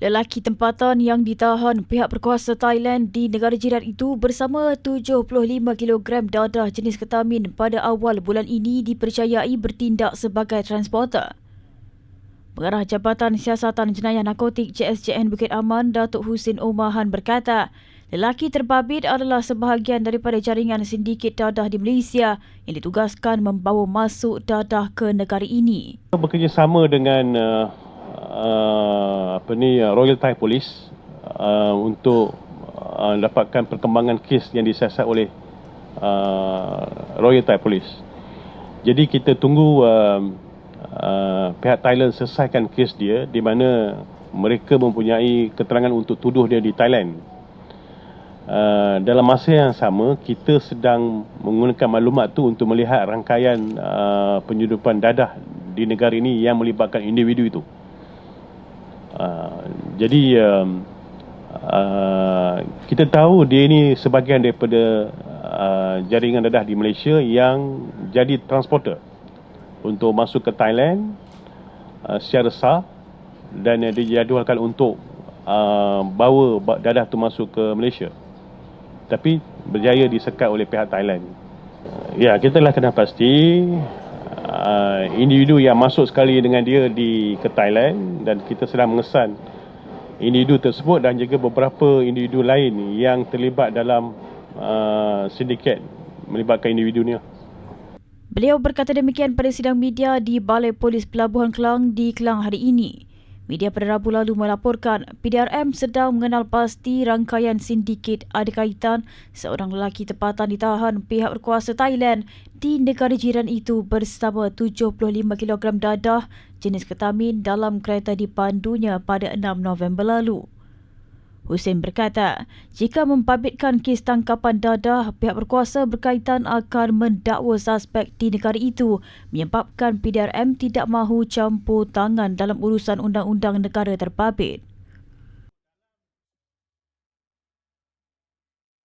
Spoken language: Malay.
Lelaki tempatan yang ditahan pihak berkuasa Thailand di negara jiran itu bersama 75 kg dadah jenis ketamin pada awal bulan ini dipercayai bertindak sebagai transporter. Pengarah Jabatan Siasatan Jenayah Narkotik JSJN Bukit Aman, Datuk Husin Omahan berkata, lelaki terbabit adalah sebahagian daripada jaringan sindiket dadah di Malaysia yang ditugaskan membawa masuk dadah ke negara ini. Bekerjasama dengan uh, uh, apa ni uh, Royal Thai Police uh, untuk uh, dapatkan perkembangan kes yang disiasat oleh uh, Royal Thai Police. Jadi kita tunggu uh, uh, pihak Thailand selesaikan kes dia di mana mereka mempunyai keterangan untuk tuduh dia di Thailand. Uh, dalam masa yang sama kita sedang menggunakan maklumat tu untuk melihat rangkaian uh, penyudupan dadah di negara ini yang melibatkan individu itu. Ah, jadi um, uh, kita tahu dia ini sebahagian daripada uh, jaringan dadah di Malaysia yang jadi transporter untuk masuk ke Thailand uh, secara sah dan uh, dijadualkan untuk uh, bawa dadah tu masuk ke Malaysia. Tapi berjaya disekat oleh pihak Thailand. Ya, kita telah kena pasti uh, individu yang masuk sekali dengan dia di ke Thailand dan kita sedang mengesan individu tersebut dan juga beberapa individu lain yang terlibat dalam uh, sindiket melibatkan individu ni. Beliau berkata demikian pada sidang media di Balai Polis Pelabuhan Kelang di Kelang hari ini. Media pada Rabu lalu melaporkan PDRM sedang mengenal pasti rangkaian sindiket ada kaitan seorang lelaki tempatan ditahan pihak berkuasa Thailand di negara jiran itu bersama 75 kg dadah jenis ketamin dalam kereta dipandunya pada 6 November lalu. Hussein berkata, jika membabitkan kes tangkapan dadah, pihak berkuasa berkaitan akan mendakwa suspek di negara itu menyebabkan PDRM tidak mahu campur tangan dalam urusan undang-undang negara terbabit.